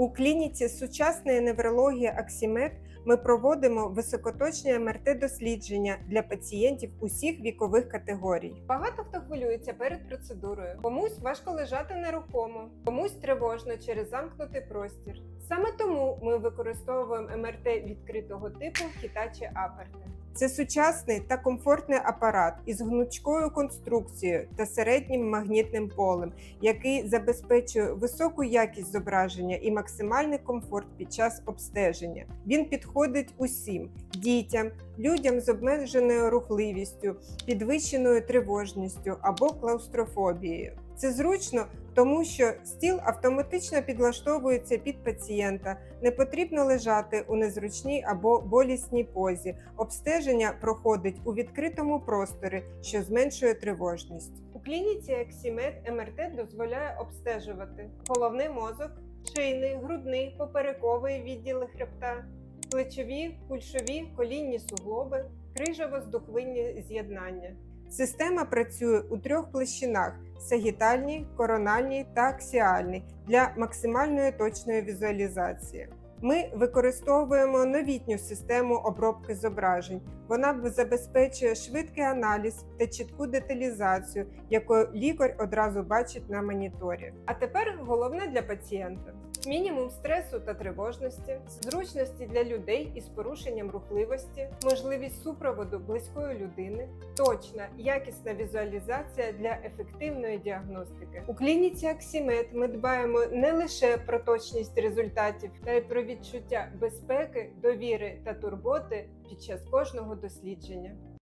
У клініці сучасної неврології Аксімед ми проводимо високоточні МРТ-дослідження для пацієнтів усіх вікових категорій. Багато хто хвилюється перед процедурою. Комусь важко лежати нерухомо, комусь тривожно через замкнутий простір. Саме тому ми використовуємо МРТ відкритого типу Hitachi Апарте. Це сучасний та комфортний апарат із гнучкою конструкцією та середнім магнітним полем, який забезпечує високу якість зображення і максимальний комфорт під час обстеження. Він підходить усім дітям, людям з обмеженою рухливістю, підвищеною тривожністю або клаустрофобією. Це зручно, тому що стіл автоматично підлаштовується під пацієнта, не потрібно лежати у незручній або болісній позі. Обстеження проходить у відкритому просторі, що зменшує тривожність. У клініці Ексімед МРТ дозволяє обстежувати головний мозок, шийний, грудний, поперековий відділи хребта, плечові, кульшові, колінні суглоби, крижево-здухвинні з'єднання. Система працює у трьох площинах: сагітальній, корональній та аксіальній для максимальної точної візуалізації. Ми використовуємо новітню систему обробки зображень. Вона забезпечує швидкий аналіз та чітку деталізацію, яку лікар одразу бачить на моніторі. А тепер головне для пацієнта: мінімум стресу та тривожності, зручності для людей із порушенням рухливості, можливість супроводу близької людини, точна якісна візуалізація для ефективної діагностики. У клініці Аксімед ми дбаємо не лише про точність результатів, та й про відчуття безпеки, довіри та турботи під час кожного дослідження.